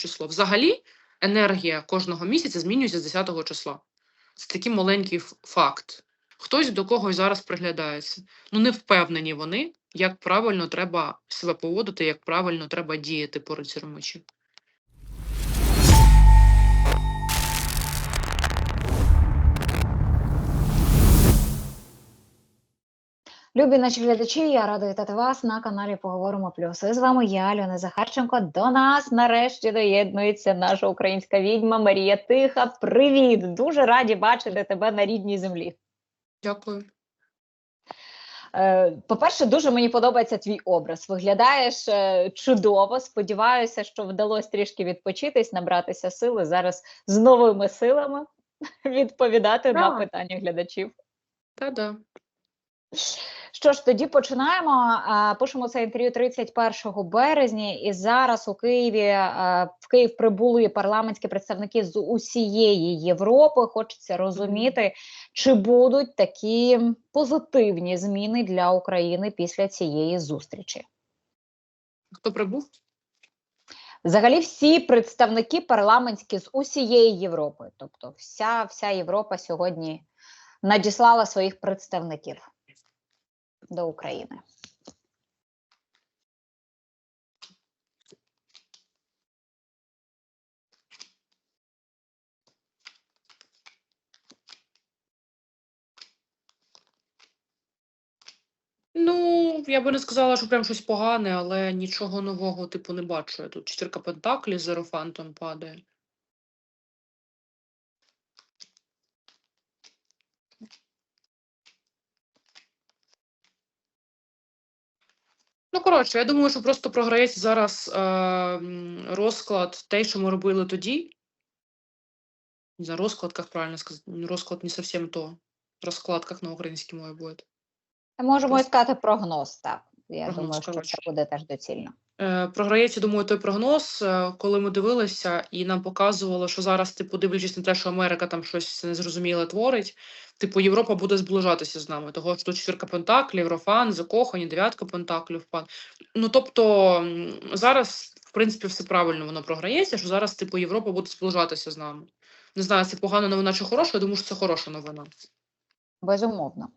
число. Взагалі, енергія кожного місяця змінюється з 10 числа. Це такий маленький факт. Хтось до когось зараз приглядається. Ну, не впевнені вони, як правильно треба себе поводити, як правильно треба діяти по рицарю Любі наші глядачі, я рада вітати вас на каналі Поговоримо Плюс. І з вами я, Альона Захарченко. До нас нарешті доєднується наша українська відьма Марія Тиха. Привіт! Дуже раді бачити тебе на рідній землі. Дякую. Е, По-перше, дуже мені подобається твій образ. Виглядаєш е, чудово. Сподіваюся, що вдалося трішки відпочитись, набратися сили. Зараз з новими силами відповідати на питання глядачів. Та-да. Що ж, тоді починаємо. Пишемо це інтерв'ю 31 березня, і зараз у Києві в Київ прибули парламентські представники з усієї Європи. Хочеться розуміти, чи будуть такі позитивні зміни для України після цієї зустрічі. Хто прибув? Взагалі, всі представники парламентські з усієї Європи, тобто вся, вся Європа сьогодні надіслала своїх представників до України. Ну, я би не сказала, що прям щось погане, але нічого нового, типу, не бачу. Я Тут чотирка пентаклів з ерофантом падає. Ну, коротше, я думаю, що просто програється зараз е, розклад те, що ми робили тоді. Не знаю, розклад, як правильно сказати. Розклад не зовсім то. Розклад, як на українській мові буде. Можемо і сказати прогноз, так. Я Прогноз, думаю, що коротше. це буде теж доцільно. Е, Програється, думаю, той прогноз, е, коли ми дивилися, і нам показувало, що зараз, типу, дивлячись на те, що Америка там щось незрозуміле творить, типу, Європа буде зближатися з нами. Того що тут четвірка пентаклів, Єврофан, закохані, дев'ятка пентаклів, пан. Ну тобто зараз, в принципі, все правильно воно програється, що зараз, типу, Європа буде зближатися з нами. Не знаю, це погана новина чи хороша, я думаю, що це хороша новина. Безумовно.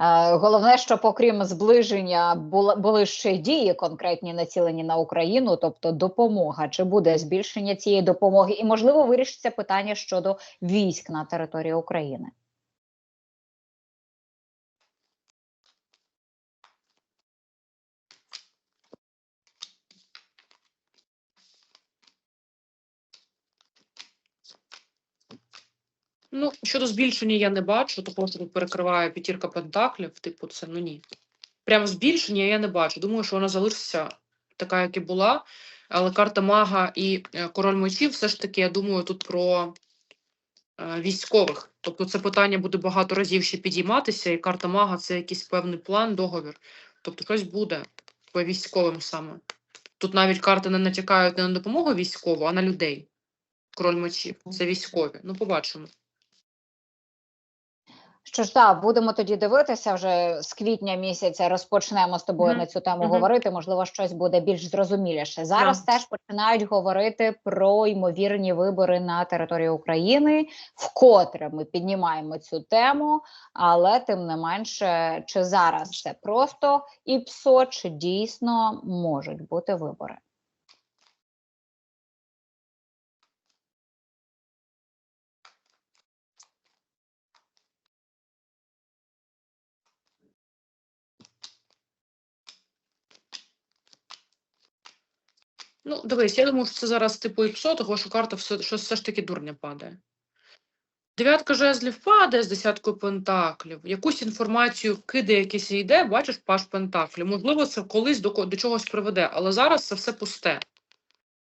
Е, головне, щоб окрім зближення були ще дії конкретні націлені на Україну, тобто допомога. Чи буде збільшення цієї допомоги? І можливо вирішиться питання щодо військ на території України. Ну, щодо збільшення я не бачу, того що тут перекриває п'ятірка пентаклів, типу, це ну ні. Прям збільшення я не бачу. Думаю, що вона залишиться така, як і була. Але карта мага і е, король мечів, все ж таки, я думаю, тут про е, військових. Тобто це питання буде багато разів ще підійматися, і карта мага це якийсь певний план, договір. Тобто щось буде по військовим саме. Тут навіть карти не натякають не на допомогу військову, а на людей. Король мечів. Це військові. Ну, побачимо. Що ж, так, будемо тоді дивитися вже з квітня місяця. Розпочнемо з тобою Мгм, на цю тему мгм. говорити. Можливо, щось буде більш зрозуміліше. Зараз Да. теж починають говорити про ймовірні вибори на території України. Вкотре ми піднімаємо цю тему, але тим не менше, чи зараз це просто ІПСО, чи дійсно можуть бути вибори? Ну, дивись, я думаю, що це зараз типу ІПСО, того що карта все, що все ж таки дурня падає. Дев'ятка жезлів падає з десяткою пентаклів. Якусь інформацію кидає, якийсь йде, бачиш паш пентаклів. Можливо, це колись до, до чогось приведе, але зараз це все пусте.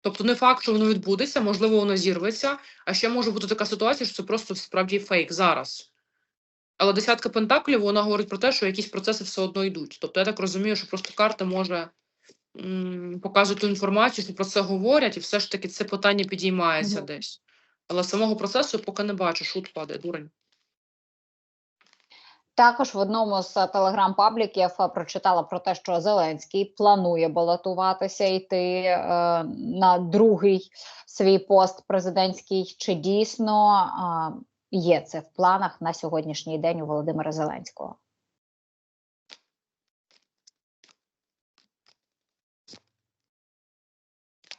Тобто не факт, що воно відбудеться, можливо, воно зірветься, а ще може бути така ситуація, що це просто справді фейк зараз. Але десятка пентаклів вона говорить про те, що якісь процеси все одно йдуть. Тобто я так розумію, що просто карта може показують ту інформацію, про це говорять, і все ж таки це питання підіймається Мгм. десь. Але самого процесу поки не бачу, шут падає, дурень. також в одному з е, телеграм-пабліків е, прочитала про те, що Зеленський планує балотуватися йти е, на другий свій пост президентський. Чи дійсно е, є це в планах на сьогоднішній день у Володимира Зеленського?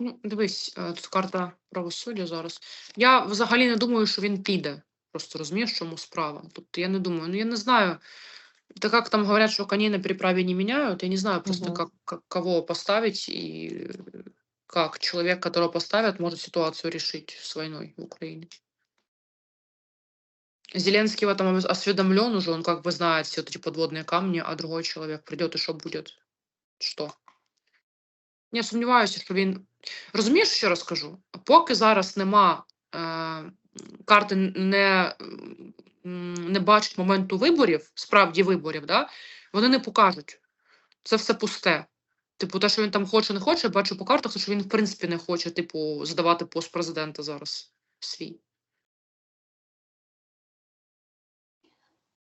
Ну, дивись, е, тут карта правосуддя зараз. Я взагалі не думаю, що він піде. Просто розумієш, в чому справа. Тобто я не думаю, ну я не знаю. Так как там говорят, что коней на переправе не меняют, я не знаю просто, Мгм. как, как кого поставить и э, как человек, которого поставят, может ситуацию решить с войной в Украине. Зеленский в этом ос- осведомлен уже, он как бы знает все вот эти подводные камни, а другой человек придет и что будет? Что? Я сумніваюся, що він. Розумієш, що розкажу? Поки зараз нема е, карти не, не бачать моменту виборів, справді виборів, да? вони не покажуть. Це все пусте. Типу, те, що він там хоче, не хоче, бачу по картах, що він в принципі не хоче, типу, здавати пост президента зараз свій.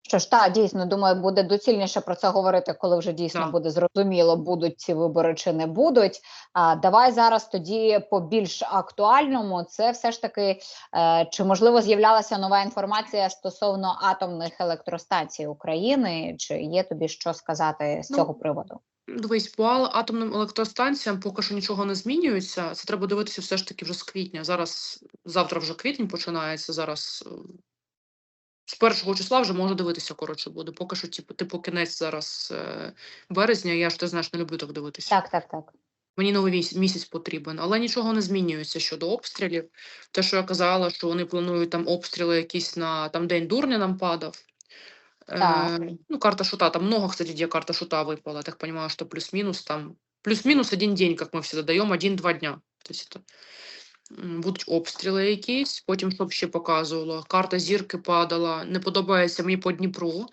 Що ж, так, дійсно, думаю, буде доцільніше про це говорити, коли вже дійсно Так. буде зрозуміло, будуть ці вибори чи не будуть. А давай зараз тоді по більш актуальному. Це все ж таки, е, чи можливо з'являлася нова інформація стосовно атомних електростанцій України? Чи є тобі що сказати з Ну, цього приводу? Дивись, по атомним електростанціям поки що нічого не змінюється. Це треба дивитися все ж таки вже з квітня. Зараз, завтра вже квітень починається. Зараз з першого числа вже можу дивитися, коротше буде. Поки що, типу, типу кінець зараз е, березня. Я ж ти знаєш, не люблю так дивитися. Так, так, так. Мені новий місяць, місяць потрібен, але нічого не змінюється щодо обстрілів. Те, що я казала, що вони планують там обстріли якісь на там день дурня нам падав. Так. Е, ну, карта шута, там много, кстати, где карта шута выпала. Я так понимаю, что плюс-минус там, плюс-минус один день, как мы всегда даем, один-два дня. То есть это м, будуть обстріли якісь, потім що б ще показувало. Карта зірки падала, не подобається мені по Дніпру.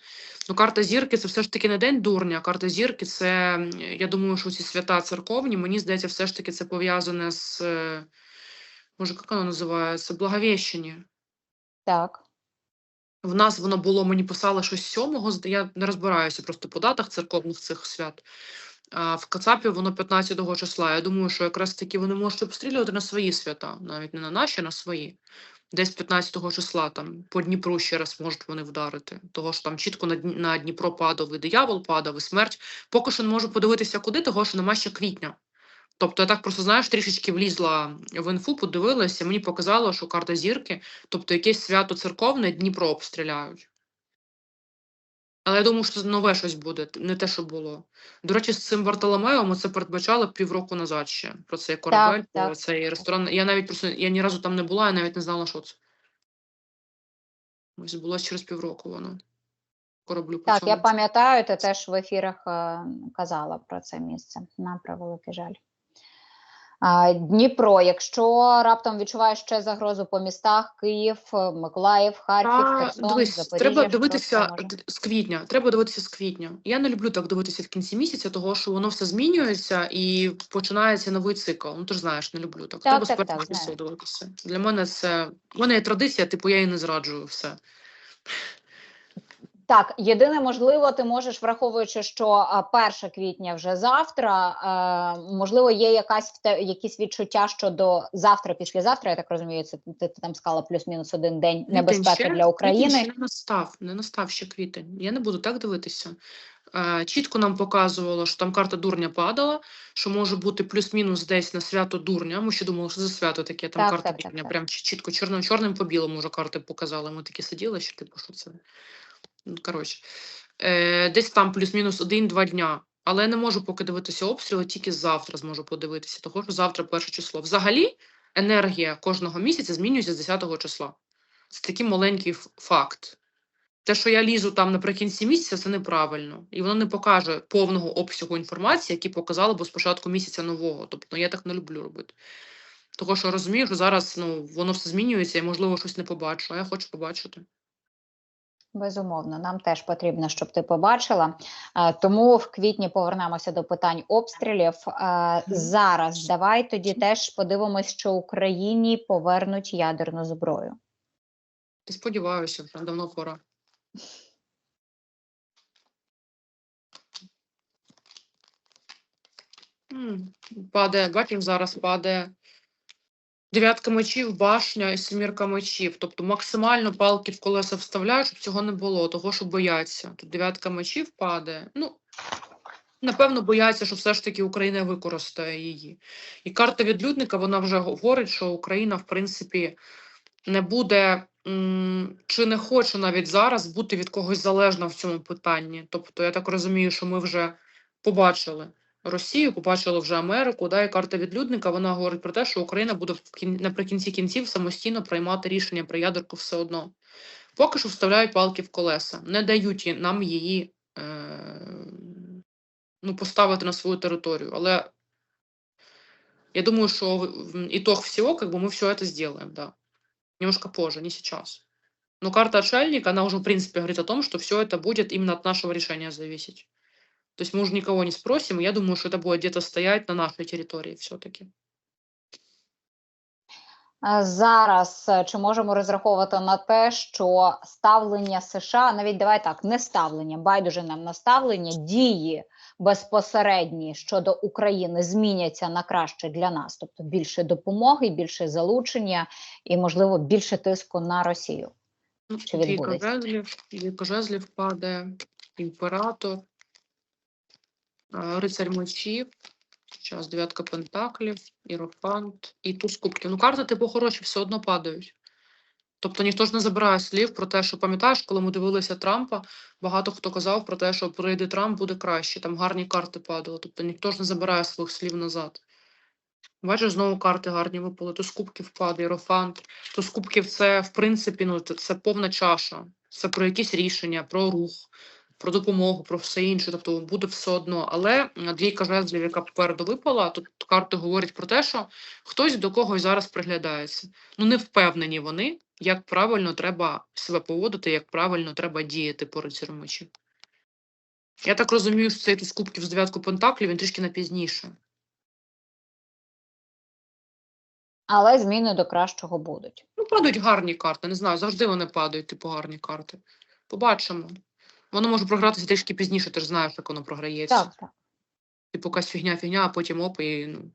Ну, карта зірки це все ж таки не день дурня. Карта зірки це, я думаю, що ці свята церковні, мені здається, все ж таки це пов'язане з, е, може, як воно називається, Благовіщення. Так. В нас воно було, мені писали щось сьомого, я не розбираюся просто по датах церковних цих свят. В Кацапі воно 15-го числа. Я думаю, що якраз таки вони можуть обстрілювати на свої свята, навіть не на наші, а на свої. Десь 15 числа там по Дніпру ще раз можуть вони вдарити. Того що там чітко на Дніпро падав і диявол падав, і смерть. Поки що не можу подивитися, куди, того що нема ще квітня. Тобто я так просто, знаєш, трішечки влізла в інфу, подивилася, мені показало, що карта зірки, тобто якесь свято церковне Дніпро обстріляють. Але я думаю, що нове щось буде, не те, що було. До речі, з цим Бартоломео ми це передбачали півроку назад ще. Про цей корабель, про так, цей ресторан. Я навіть просто я ні разу там не була, я навіть не знала, що це. Ось було через півроку воно. Кораблю Так, я пам'ятаю, ти теж в ефірах е, казала про це місце. На превеликий жаль. Дніпро, якщо раптом відчуваєш ще загрозу по містах Київ, е, Миколаїв, Харків, Херсон, дивись, Запоріжжя, треба дивитися з квітня. Треба дивитися з квітня. Я не люблю так дивитися в кінці місяця, того що воно все змінюється і починається новий цикл. Ну ти ж знаєш, не люблю так. Так, треба так, так, дивитися. Для мене це в мене є традиція, типу я її не зраджую все. Так, єдине можливо, ти можеш, враховуючи, що а, 1 квітня вже завтра, можливо, є якась якісь відчуття щодо завтра, післязавтра, я так розумію, це ти, там сказала плюс-мінус один день небезпеки ще- для України. ще не настав, не настав ще квітень. Я не буду так дивитися. Чітко нам показувало, що там карта дурня падала, що може бути плюс-мінус десь на свято дурня. Ми ще думали, що за свято таке, там Так, карта так, дурня. так. Прям чі- чітко чорним чорним по білому вже карти показали. Ми такі сиділи, що типу, що це. Ну, коротше. Е, десь там плюс-мінус один-два дня. Але я не можу поки дивитися обстріли, тільки завтра зможу подивитися, того що завтра перше число. Взагалі, енергія кожного місяця змінюється з 10 числа. Це такий маленький факт. Те, що я лізу там наприкінці місяця, це неправильно. І воно не покаже повного обсягу інформації, який показало б спочатку місяця нового. Тобто ну, я так не люблю робити. Того, що розумію, що зараз ну, воно все змінюється і, можливо, щось не побачу, а я хочу побачити. Безумовно, нам теж потрібно, щоб ти побачила. Е, тому в квітні повернемося до питань обстрілів. Е, зараз давай тоді теж подивимось, що Україні повернуть ядерну зброю. Сподіваюся, давно пора. Падає Гаків зараз падає дев'ятка мечів, башня і семірка мечів. Тобто максимально палки в колеса вставляють, щоб цього не було, того, що бояться. Тут дев'ятка мечів падає. Ну, напевно, бояться, що все ж таки Україна використає її. І карта відлюдника, вона вже говорить, що Україна, в принципі, не буде чи не хоче навіть зараз бути від когось залежна в цьому питанні. Тобто, я так розумію, що ми вже побачили Росію, побачили вже Америку. Да, і карта відлюдника вона говорить про те, що Україна буде в кін... наприкінці кінців самостійно приймати рішення про ядерку все одно. Поки що вставляють палки в колеса, не дають їй- нам її е... ну, поставити на свою територію. Але я думаю, что в- в- итог всего, как бы мы все это сделаем, да. Немножко позже, не сейчас. Но карта отшельника, она уже, в принципе, говорит о том, что все это будет именно от нашего решения зависеть. То есть мы уже никого не спросим, и я думаю, что это будет где-то стоять на нашей территории все-таки. Е, Зараз е, чи можемо розраховувати на те, що ставлення США, навіть давай так, не ставлення, байдуже нам на ставлення, дії безпосередні щодо України зміняться на краще для нас, тобто більше допомоги, більше залучення і, можливо, більше тиску на Росію. Ну, Чи Двійка відбудеться? двійка жезлів падає, імператор, рицарь мечів, зараз дев'ятка пентаклів, іерофант і туз кубків. Ну, карти, типу, хороші, все одно падають. Тобто ніхто ж не забирає слів про те, що пам'ятаєш, коли ми дивилися Трампа, багато хто казав про те, що прийде Трамп, буде краще. Там гарні карти падали. Тобто ніхто ж не забирає своїх слів назад. Бачиш, знову карти гарні випали. То з кубків падає, іерофант. То з кубків це, в принципі, ну, це повна чаша. Це про якісь рішення, про рух, про допомогу, про все інше. Тобто буде все одно. Але двійка жезлів, яка попереду випала, тут карти говорять про те, що хтось до когось зараз приглядається. Ну, не впевнені вони, як правильно треба себе поводити, як правильно треба діяти по рицарю мечі. Я так розумію, що цей туз кубків з дев'ятку пентаклів, він трішки на пізніше. Але зміни до кращого будуть. Ну, падають гарні карти, не знаю, завжди вони падають, типу гарні карти. Побачимо. Воно може програтися трішки пізніше, ти ж знаєш, як воно програється. Так, так. Типу якась фігня-фігня, а потім оп, і ну.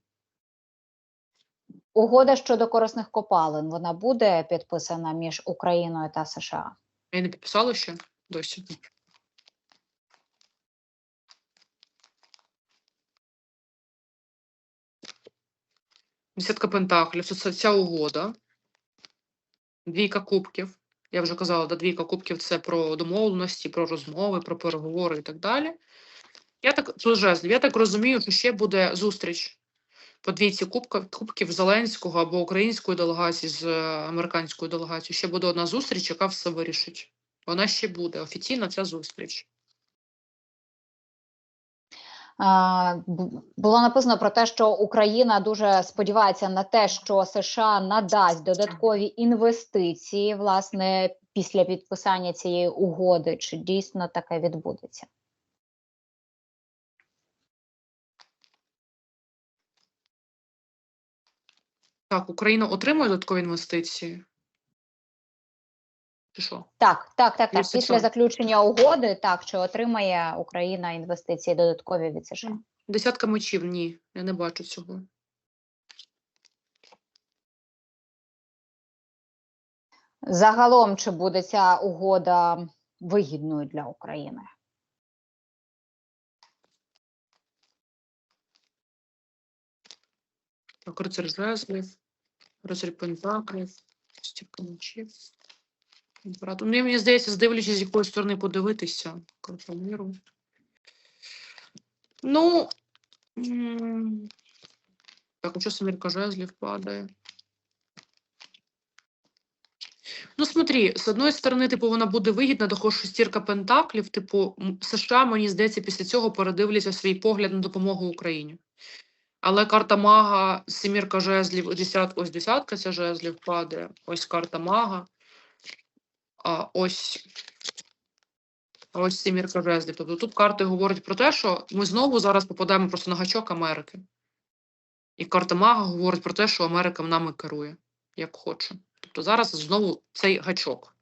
Угода щодо корисних копалин вона буде підписана між Україною та США. Я не підписала ще досі. Десятка пентаклів, це ця угода. Двійка кубків. Я вже казала, да, двійка кубків це про домовленості, про розмови, про переговори і так далі. Я так. Я так розумію, що ще буде зустріч по двійці кубків, кубків Зеленського або української делегації з е, американською делегацією. Ще буде одна зустріч, яка все вирішить. Вона ще буде офіційна ця зустріч. Було написано про те, що Україна дуже сподівається на те, що США надасть додаткові інвестиції, власне, після підписання цієї угоди. Чи дійсно таке відбудеться? Так, Україна отримує додаткові інвестиції. Що? Так, так, так, так. Після заключення угоди, так чи отримає Україна інвестиції додаткові від США? Десятка мечів, ні, я не бачу цього. Загалом, чи буде ця угода вигідною для України? Так, рицар жезлів, рицар пентаклів, стірка мечів. Імператор. Ну, мені здається, здивлячись, з якої сторони подивитися. Миру. Ну. Так, ну семірка жезлів падає? Ну, смотри, з одної сторони, типу, вона буде вигідна, що шестірка пентаклів, типу, США, мені здається, після цього передивляться свій погляд на допомогу Україні. Але карта мага, семірка жезлів, десят, ось десятка ця жезлів падає, ось карта мага, а ось, ось семірка жезлів. Тобто тут карти говорять про те, що ми знову зараз попадаємо просто на гачок Америки. І карта мага говорить про те, що Америка нами керує, як хоче. Тобто зараз знову цей гачок.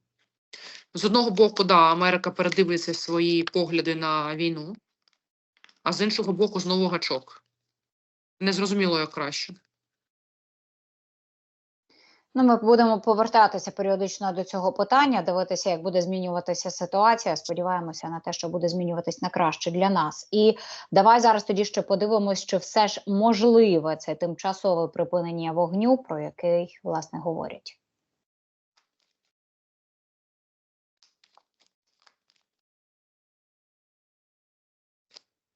З одного боку, да, Америка передивиться свої погляди на війну, а з іншого боку, знову гачок. Не зрозуміло, як краще. Ну, ми будемо повертатися періодично до цього питання, дивитися, як буде змінюватися ситуація. Сподіваємося на те, що буде змінюватись на краще для нас. І давай зараз тоді ще подивимось, чи все ж можливе це тимчасове припинення вогню, про який власне говорять.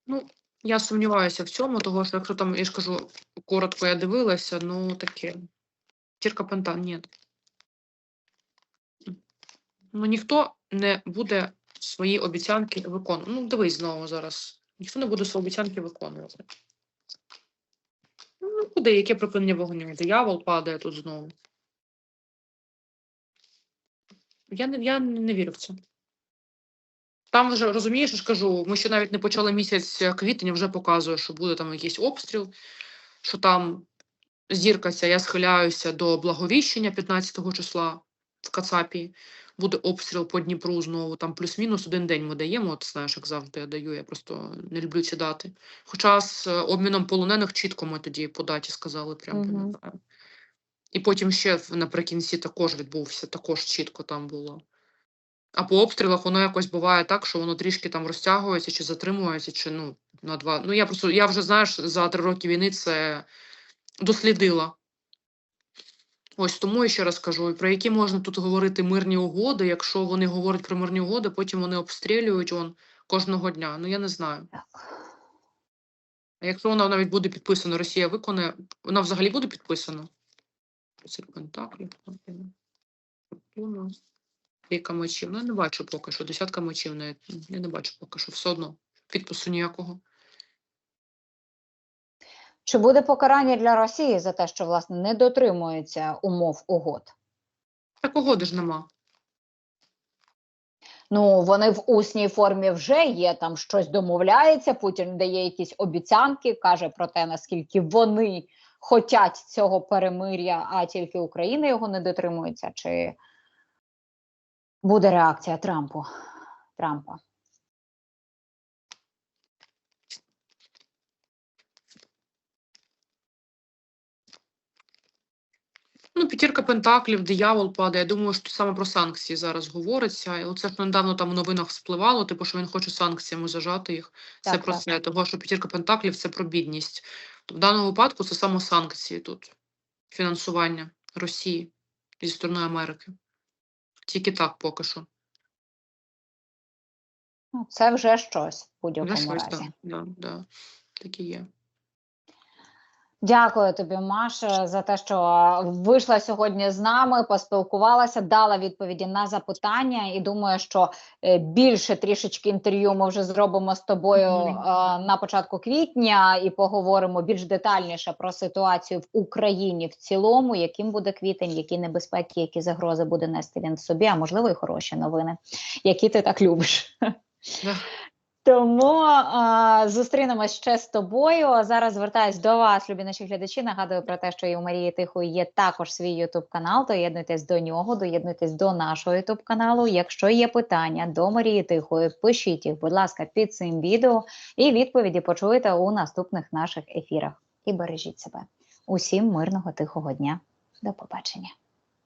Ну, я сумніваюся в цьому, того що якщо там, я ж кажу, коротко я дивилася, ну таке. Тірка пента, ні. Ну, ніхто не буде свої обіцянки виконувати. Ну, дивись знову зараз. Ніхто не буде свої обіцянки виконувати. Ну, куди, яке припинення вогню? Диявол падає тут знову. Я не, я не вірю в це. Там вже розумієш, я ж кажу, ми ще навіть не почали місяць квітень, вже показує, що буде там якийсь обстріл, що там зірка ця, я схиляюся до благовіщення 15-го числа в Кацапі. Буде обстріл по Дніпру знову, там плюс-мінус один день ми даємо, от знаєш, як завжди я даю, я просто не люблю ці дати. Хоча з е, обміном полонених чітко ми тоді по даті сказали, прям пам'ятаю. І потім ще наприкінці також відбувся, також чітко там було. А по обстрілах воно якось буває так, що воно трішки там розтягується чи затримується, чи ну на два. Ну я просто я вже знаєш за три роки війни це дослідила. Ось тому я ще раз кажу, про які можна тут говорити мирні угоди, якщо вони говорять про мирні угоди, потім вони обстрілюють он кожного дня. Ну я не знаю. А якщо вона навіть буде підписана, Росія виконає, вона взагалі буде підписана? Пентаклів, Трійка мечів. Ну, я не бачу поки що. Десятка навіть. Я не бачу поки що. Все одно. Підпису ніякого. Чи буде покарання для Росії за те, що власне не дотримується умов угод? Так угоди ж нема. Ну вони в усній формі вже є. Там щось домовляється. Путін дає якісь обіцянки, каже про те, наскільки вони хотять цього перемир'я, а тільки Україна його не дотримується. Чи буде реакція Трампу? Трампа? Ну, п'ятірка пентаклів, диявол падає. Я думаю, що саме про санкції зараз говориться. І оце ж недавно там у новинах спливало, типу, що він хоче санкціями зажати їх. Це Так, про так. це. Того, що п'ятірка пентаклів це про бідність. То в даному випадку це саме санкції тут. Фінансування Росії зі сторони Америки. Тільки так поки що. Ну, це вже щось в будь-якому разі. так. Да, да. Так і є. Дякую тобі, Маша, за те, що вийшла сьогодні з нами, поспілкувалася, дала відповіді на запитання. І думаю, що е, більше трішечки інтерв'ю ми вже зробимо з тобою на початку квітня і поговоримо більш детальніше про ситуацію в Україні в цілому, яким буде квітень, які небезпеки, які загрози буде нести він в собі, а можливо, і хороші новини, які ти так любиш. Тому е, зустрінемось ще з тобою. А Зараз звертаюсь до вас, любі наші глядачі. Нагадую про те, що і у Марії Тихої є також свій Ютуб канал. Доєднуйтесь до нього, доєднуйтесь до нашого Ютуб каналу. Якщо є питання до Марії Тихої, пишіть їх, будь ласка, під цим відео, і відповіді почуєте у наступних наших ефірах. І бережіть себе. Усім мирного тихого дня. До побачення.